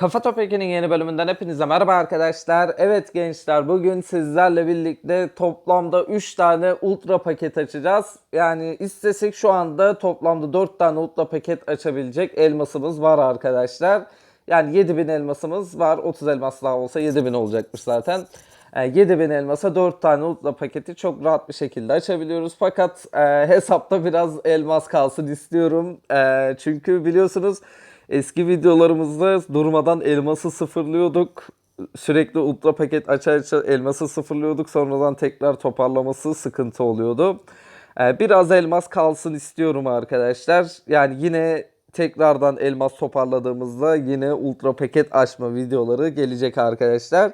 Kafa Topik'in yeni bölümünden hepinize merhaba arkadaşlar. Evet gençler bugün sizlerle birlikte toplamda 3 tane ultra paket açacağız. Yani istesek şu anda toplamda 4 tane ultra paket açabilecek elmasımız var arkadaşlar. Yani 7000 elmasımız var. 30 elmas daha olsa 7000 olacakmış zaten. E, 7000 elmasa 4 tane ultra paketi çok rahat bir şekilde açabiliyoruz. Fakat e, hesapta biraz elmas kalsın istiyorum. E, çünkü biliyorsunuz eski videolarımızda durmadan elması sıfırlıyorduk. Sürekli ultra paket aça aça elması sıfırlıyorduk. Sonradan tekrar toparlaması sıkıntı oluyordu. E, biraz elmas kalsın istiyorum arkadaşlar. Yani yine tekrardan elmas toparladığımızda yine ultra paket açma videoları gelecek arkadaşlar.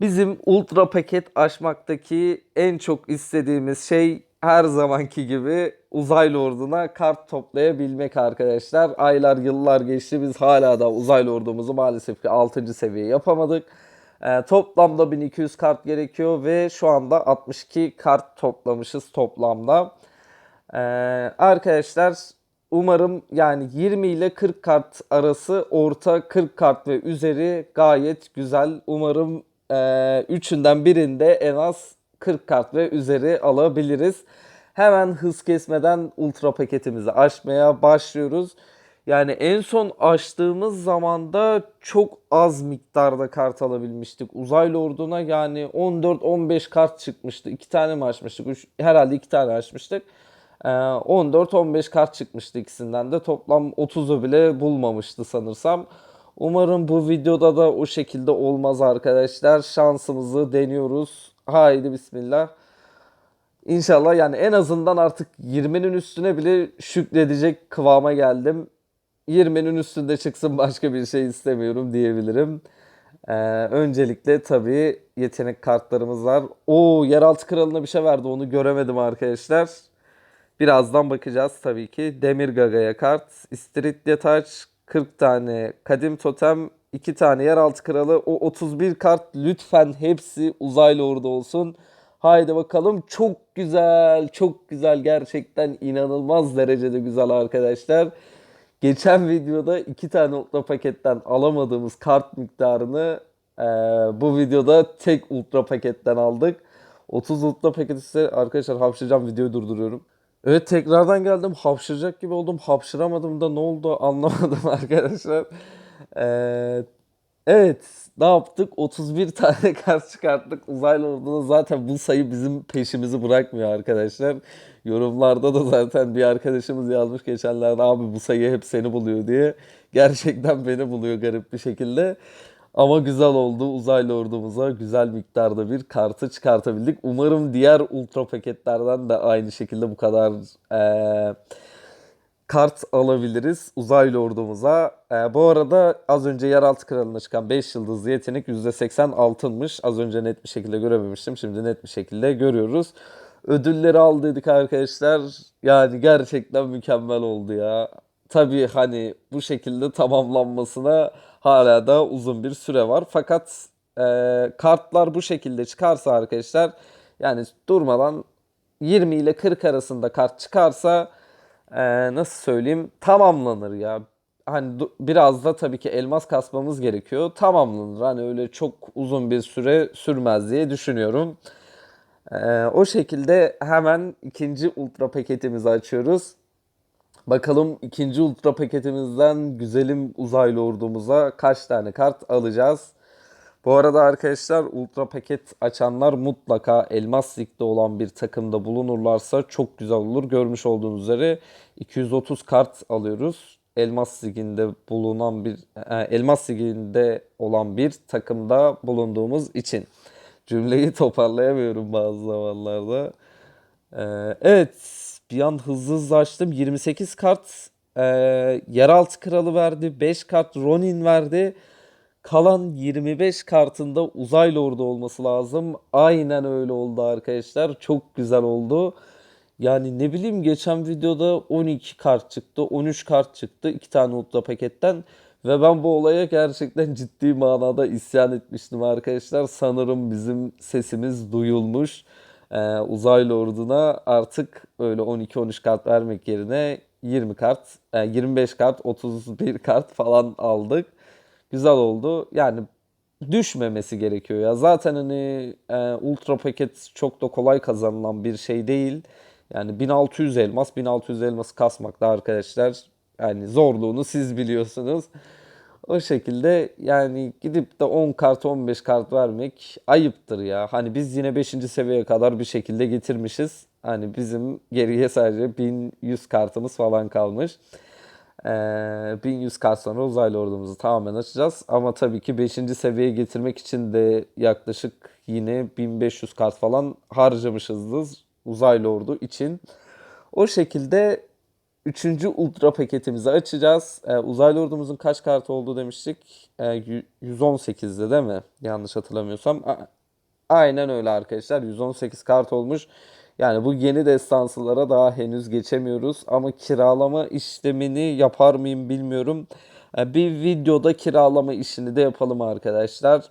Bizim ultra paket açmaktaki en çok istediğimiz şey her zamanki gibi uzaylı orduna kart toplayabilmek arkadaşlar. Aylar yıllar geçti biz hala da uzaylı ordumuzu maalesef ki 6. seviye yapamadık. Ee, toplamda 1200 kart gerekiyor ve şu anda 62 kart toplamışız toplamda. Ee, arkadaşlar umarım yani 20 ile 40 kart arası orta 40 kart ve üzeri gayet güzel. Umarım e, üçünden birinde en az 40 kart ve üzeri alabiliriz. Hemen hız kesmeden ultra paketimizi açmaya başlıyoruz. Yani en son açtığımız zamanda çok az miktarda kart alabilmiştik. Uzaylı orduna yani 14-15 kart çıkmıştı. 2 tane mi açmıştık? Üç, herhalde 2 tane açmıştık. Ee, 14-15 kart çıkmıştı ikisinden de. Toplam 30'u bile bulmamıştı sanırsam. Umarım bu videoda da o şekilde olmaz arkadaşlar. Şansımızı deniyoruz. Haydi bismillah. İnşallah yani en azından artık 20'nin üstüne bile şükredecek kıvama geldim. 20'nin üstünde çıksın başka bir şey istemiyorum diyebilirim. Ee, öncelikle tabii yetenek kartlarımız var. Oo yeraltı kralına bir şey verdi onu göremedim arkadaşlar. Birazdan bakacağız tabii ki. Demir Gaga'ya kart. İstiridye taç. 40 tane kadim totem. 2 tane yeraltı kralı. O 31 kart lütfen hepsi uzaylı orada olsun. Haydi bakalım. Çok güzel. Çok güzel. Gerçekten inanılmaz derecede güzel arkadaşlar. Geçen videoda iki tane ultra paketten alamadığımız kart miktarını e, bu videoda tek ultra paketten aldık. 30 ultra paket ise arkadaşlar hapşıracağım videoyu durduruyorum. Evet tekrardan geldim hapşıracak gibi oldum hapşıramadım da ne oldu anlamadım arkadaşlar. Ee, evet ne yaptık 31 tane kart çıkarttık uzaylı orduna zaten bu sayı bizim peşimizi bırakmıyor arkadaşlar. Yorumlarda da zaten bir arkadaşımız yazmış geçenlerde abi bu sayı hep seni buluyor diye. Gerçekten beni buluyor garip bir şekilde. Ama güzel oldu. Uzaylı ordumuza güzel miktarda bir kartı çıkartabildik. Umarım diğer ultra paketlerden de aynı şekilde bu kadar eee, kart alabiliriz uzaylı ordumuza. Eee, bu arada az önce yeraltı kralına çıkan 5 yıldızlı yetenek %80 altınmış. Az önce net bir şekilde görememiştim. Şimdi net bir şekilde görüyoruz. Ödülleri aldıydık arkadaşlar. Yani gerçekten mükemmel oldu ya. Tabii hani bu şekilde tamamlanmasına hala da uzun bir süre var. Fakat e, kartlar bu şekilde çıkarsa arkadaşlar yani durmadan 20 ile 40 arasında kart çıkarsa e, nasıl söyleyeyim tamamlanır ya. Hani biraz da tabii ki elmas kasmamız gerekiyor. Tamamlanır. Hani öyle çok uzun bir süre sürmez diye düşünüyorum. E, o şekilde hemen ikinci ultra paketimizi açıyoruz. Bakalım ikinci ultra paketimizden güzelim uzaylı ordumuza kaç tane kart alacağız. Bu arada arkadaşlar ultra paket açanlar mutlaka Elmas Lig'de olan bir takımda bulunurlarsa çok güzel olur. Görmüş olduğunuz üzere 230 kart alıyoruz. Elmas Ligi'nde bulunan bir e, Elmas Ligi'nde olan bir takımda bulunduğumuz için cümleyi toparlayamıyorum bazı zamanlarda. Ee, evet bir an hızlı hızlı açtım. 28 kart e, Yeraltı Kralı verdi. 5 kart Ronin verdi. Kalan 25 kartında uzaylı orada olması lazım. Aynen öyle oldu arkadaşlar. Çok güzel oldu. Yani ne bileyim geçen videoda 12 kart çıktı, 13 kart çıktı. 2 tane ultra paketten. Ve ben bu olaya gerçekten ciddi manada isyan etmiştim arkadaşlar. Sanırım bizim sesimiz duyulmuş. Ee, uzaylı orduna artık öyle 12-13 kart vermek yerine 20 kart, e, 25 kart, 31 kart falan aldık. Güzel oldu. Yani düşmemesi gerekiyor ya. Zaten hani e, ultra paket çok da kolay kazanılan bir şey değil. Yani 1600 elmas, 1600 elması kasmak da arkadaşlar yani zorluğunu siz biliyorsunuz. O şekilde yani gidip de 10 kart 15 kart vermek ayıptır ya. Hani biz yine 5. seviyeye kadar bir şekilde getirmişiz. Hani bizim geriye sadece 1100 kartımız falan kalmış. Ee, 1100 kart sonra uzaylı ordumuzu tamamen açacağız. Ama tabii ki 5. seviyeye getirmek için de yaklaşık yine 1500 kart falan harcamışızdır uzaylı ordu için. O şekilde 3. ultra paketimizi açacağız. Ee, uzaylı ordumuzun kaç kartı oldu demiştik? Ee, yü- 118'de değil mi? Yanlış hatırlamıyorsam. Aynen öyle arkadaşlar. 118 kart olmuş. Yani bu yeni destansılara daha henüz geçemiyoruz. Ama kiralama işlemini yapar mıyım bilmiyorum. Ee, Bir videoda kiralama işini de yapalım arkadaşlar.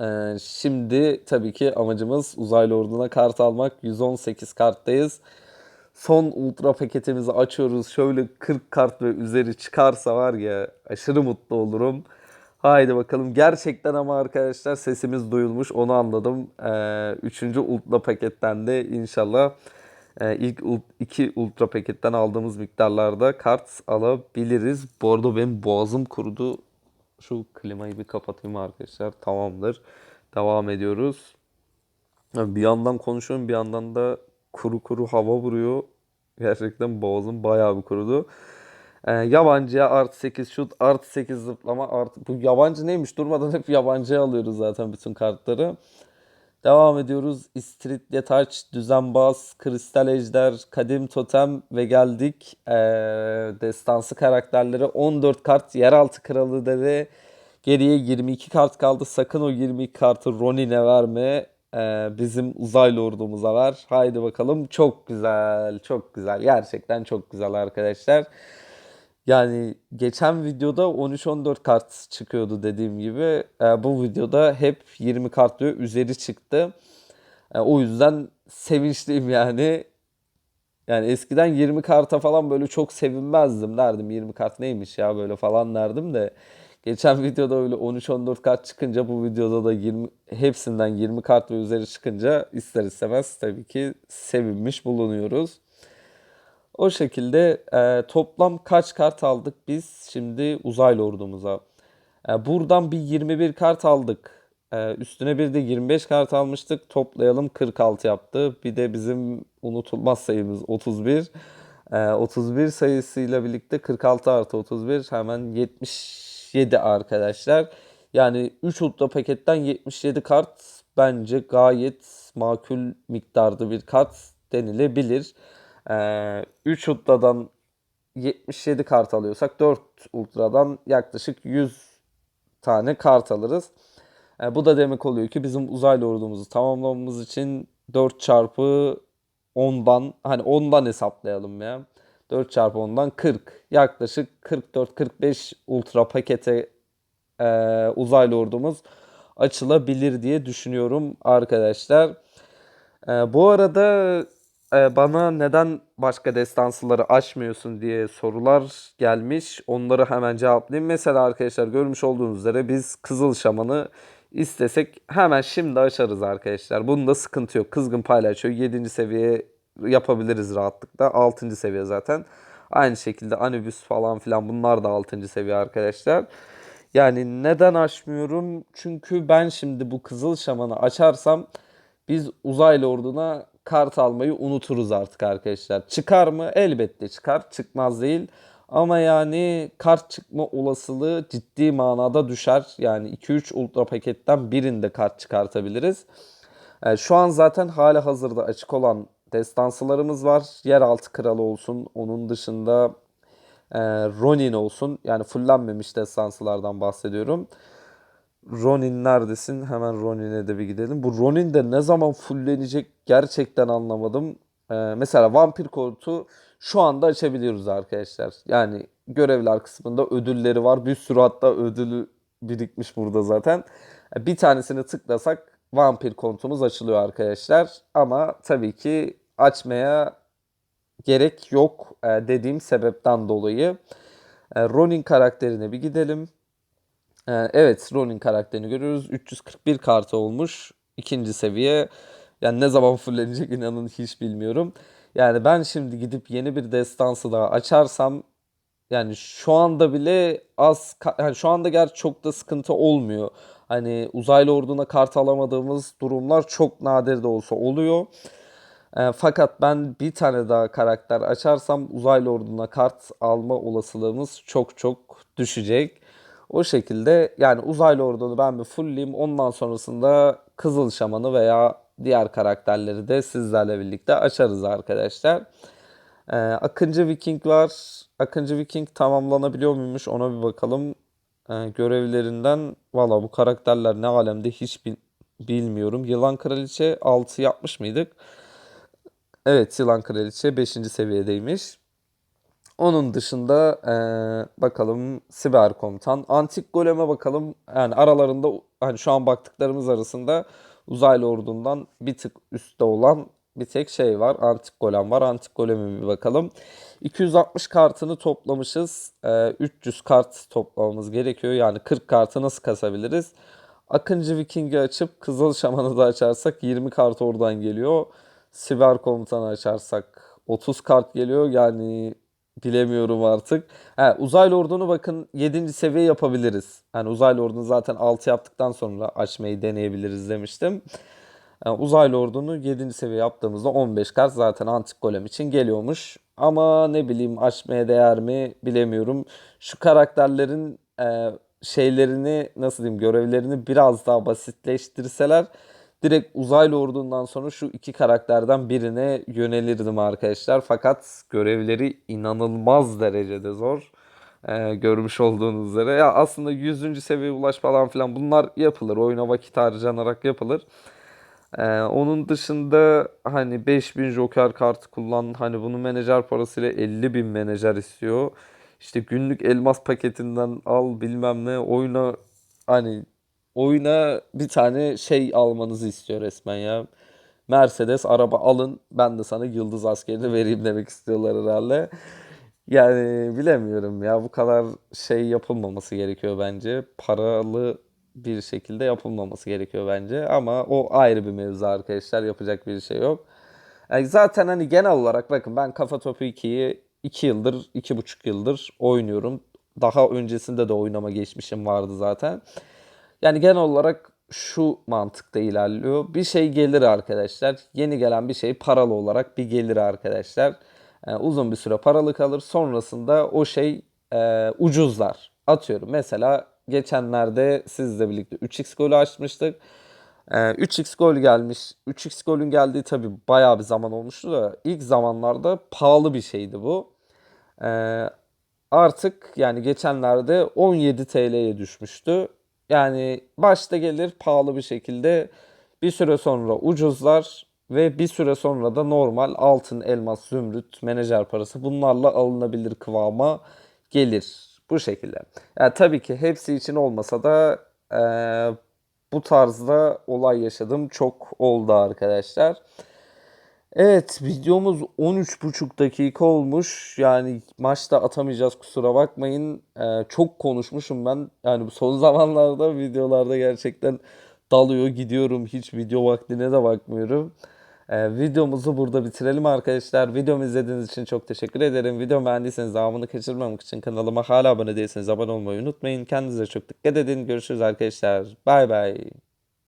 Ee, şimdi tabii ki amacımız uzaylı orduna kart almak. 118 karttayız. Son ultra paketimizi açıyoruz. Şöyle 40 kart ve üzeri çıkarsa var ya aşırı mutlu olurum. Haydi bakalım. Gerçekten ama arkadaşlar sesimiz duyulmuş. Onu anladım. Ee, üçüncü ultra paketten de inşallah e, ilk iki ultra paketten aldığımız miktarlarda kart alabiliriz. Bu arada benim boğazım kurudu. Şu klimayı bir kapatayım arkadaşlar. Tamamdır. Devam ediyoruz. Bir yandan konuşuyorum bir yandan da kuru kuru hava vuruyor. Gerçekten boğazım bayağı bir kurudu. Ee, yabancıya artı 8 şut, artı 8 zıplama, artı... Bu yabancı neymiş? Durmadan hep yabancıya alıyoruz zaten bütün kartları. Devam ediyoruz. İstiridye Taç, Düzenbaz, Kristal Ejder, Kadim Totem ve geldik ee, destansı karakterlere 14 kart Yeraltı Kralı dedi. Geriye 22 kart kaldı. Sakın o 22 kartı Ronin'e verme. Ee, bizim uzaylı ordumuza ver. Haydi bakalım. Çok güzel, çok güzel. Gerçekten çok güzel arkadaşlar. Yani geçen videoda 13-14 kart çıkıyordu dediğim gibi. Ee, bu videoda hep 20 kart ve üzeri çıktı. Ee, o yüzden sevinçliyim yani. Yani eskiden 20 karta falan böyle çok sevinmezdim derdim. 20 kart neymiş ya böyle falan derdim de. Geçen videoda öyle 13-14 kart çıkınca bu videoda da 20 hepsinden 20 kart ve üzeri çıkınca ister istemez tabii ki sevinmiş bulunuyoruz. O şekilde e, toplam kaç kart aldık biz şimdi uzaylı ordumuza? E, buradan bir 21 kart aldık. E, üstüne bir de 25 kart almıştık. Toplayalım 46 yaptı. Bir de bizim unutulmaz sayımız 31. E, 31 sayısıyla birlikte 46 artı 31 hemen 77 arkadaşlar. Yani 3 ultra paketten 77 kart bence gayet makul miktarda bir kart denilebilir. Ee, 3 ultradan 77 kart alıyorsak 4 ultradan yaklaşık 100 tane kart alırız. E, bu da demek oluyor ki bizim uzaylı ordumuzu tamamlamamız için 4 çarpı 10'dan hani 10'dan hesaplayalım ya. 4 çarpı 10'dan 40. Yaklaşık 44-45 ultra pakete e, uzaylı ordumuz açılabilir diye düşünüyorum arkadaşlar. E, bu arada e, bana neden başka destansıları açmıyorsun diye sorular gelmiş. Onları hemen cevaplayayım. Mesela arkadaşlar görmüş olduğunuz üzere biz Kızıl Şaman'ı istesek hemen şimdi açarız arkadaşlar. Bunda sıkıntı yok. Kızgın paylaşıyor. 7. seviye yapabiliriz rahatlıkla. 6. seviye zaten. Aynı şekilde Anubis falan filan bunlar da 6. seviye arkadaşlar. Yani neden açmıyorum? Çünkü ben şimdi bu Kızıl Şaman'ı açarsam biz uzaylı orduna kart almayı unuturuz artık arkadaşlar. Çıkar mı? Elbette çıkar. Çıkmaz değil. Ama yani kart çıkma olasılığı ciddi manada düşer. Yani 2-3 ultra paketten birinde kart çıkartabiliriz. E, şu an zaten hala hazırda açık olan destansılarımız var. Yeraltı Kralı olsun. Onun dışında e, Ronin olsun. Yani fullenmemiş destansılardan bahsediyorum. Ronin neredesin? Hemen Ronin'e de bir gidelim. Bu Ronin de ne zaman fullenecek gerçekten anlamadım. Ee, mesela vampir korutu şu anda açabiliyoruz arkadaşlar. Yani görevler kısmında ödülleri var. Bir sürü hatta ödülü birikmiş burada zaten. Bir tanesini tıklasak vampir kontumuz açılıyor arkadaşlar. Ama tabii ki açmaya gerek yok e, dediğim sebepten dolayı. E, Ronin karakterine bir gidelim. Ee, evet Ronin karakterini görüyoruz. 341 kartı olmuş. ikinci seviye. Yani ne zaman fullenecek inanın hiç bilmiyorum. Yani ben şimdi gidip yeni bir destansı daha açarsam yani şu anda bile az yani şu anda gerçi çok da sıkıntı olmuyor. Hani uzaylı orduna kart alamadığımız durumlar çok nadir de olsa oluyor. E, fakat ben bir tane daha karakter açarsam uzaylı orduna kart alma olasılığımız çok çok düşecek. O şekilde yani uzaylı ordunu ben bir fullleyeyim. Ondan sonrasında Kızıl Şaman'ı veya diğer karakterleri de sizlerle birlikte açarız arkadaşlar. Ee, Akıncı Viking var. Akıncı Viking tamamlanabiliyor muymuş ona bir bakalım. Ee, görevlerinden valla bu karakterler ne alemde hiç bil- bilmiyorum. Yılan Kraliçe 6 yapmış mıydık? Evet Yılan Kraliçe 5. seviyedeymiş. Onun dışında eee, bakalım Siber Komutan. Antik Golem'e bakalım. Yani aralarında hani şu an baktıklarımız arasında uzaylı ordundan bir tık üstte olan bir tek şey var. Antik Golem var. Antik Golem'e bir bakalım. 260 kartını toplamışız. Eee, 300 kart toplamamız gerekiyor. Yani 40 kartı nasıl kasabiliriz? Akıncı Viking'i açıp Kızıl Şaman'ı da açarsak 20 kart oradan geliyor. Siber Komutan'ı açarsak 30 kart geliyor. Yani bilemiyorum artık. Ha, uzaylı ordunu bakın 7. seviye yapabiliriz. Yani uzaylı ordunu zaten 6 yaptıktan sonra açmayı deneyebiliriz demiştim. Yani uzaylı ordunu 7. seviye yaptığımızda 15 kart zaten antik golem için geliyormuş. Ama ne bileyim açmaya değer mi bilemiyorum. Şu karakterlerin e, şeylerini nasıl diyeyim görevlerini biraz daha basitleştirseler direkt uzaylı ordundan sonra şu iki karakterden birine yönelirdim arkadaşlar. Fakat görevleri inanılmaz derecede zor. Ee, görmüş olduğunuz üzere. Ya aslında 100. seviyeye ulaş falan filan bunlar yapılır. Oyuna vakit harcanarak yapılır. Ee, onun dışında hani 5000 Joker kartı kullan. Hani bunu menajer parasıyla 50.000 menajer istiyor. İşte günlük elmas paketinden al bilmem ne oyuna hani oyuna bir tane şey almanızı istiyor resmen ya. Mercedes araba alın ben de sana yıldız askerini vereyim demek istiyorlar herhalde. Yani bilemiyorum ya bu kadar şey yapılmaması gerekiyor bence. Paralı bir şekilde yapılmaması gerekiyor bence. Ama o ayrı bir mevzu arkadaşlar. Yapacak bir şey yok. Yani zaten hani genel olarak bakın ben Kafa Topu 2'yi 2 yıldır, iki buçuk yıldır oynuyorum. Daha öncesinde de oynama geçmişim vardı zaten. Yani genel olarak şu mantıkta ilerliyor. Bir şey gelir arkadaşlar. Yeni gelen bir şey paralı olarak bir gelir arkadaşlar. Ee, uzun bir süre paralı kalır. Sonrasında o şey e, ucuzlar. Atıyorum mesela geçenlerde sizle birlikte 3x golü açmıştık. Ee, 3x gol gelmiş. 3x golün geldiği tabii bayağı bir zaman olmuştu da ilk zamanlarda pahalı bir şeydi bu. Ee, artık yani geçenlerde 17 TL'ye düşmüştü. Yani başta gelir pahalı bir şekilde bir süre sonra ucuzlar ve bir süre sonra da normal altın, elmas, zümrüt, menajer parası bunlarla alınabilir kıvama gelir. Bu şekilde. Yani tabii ki hepsi için olmasa da eee, bu tarzda olay yaşadım çok oldu arkadaşlar. Evet videomuz 13,5 dakika olmuş. Yani maçta atamayacağız kusura bakmayın. Ee, çok konuşmuşum ben. Yani bu son zamanlarda videolarda gerçekten dalıyor gidiyorum. Hiç video vaktine de bakmıyorum. Ee, videomuzu burada bitirelim arkadaşlar. Videomu izlediğiniz için çok teşekkür ederim. Video beğendiyseniz devamını kaçırmamak için kanalıma hala abone değilseniz abone olmayı unutmayın. Kendinize çok dikkat edin. Görüşürüz arkadaşlar. Bay bay.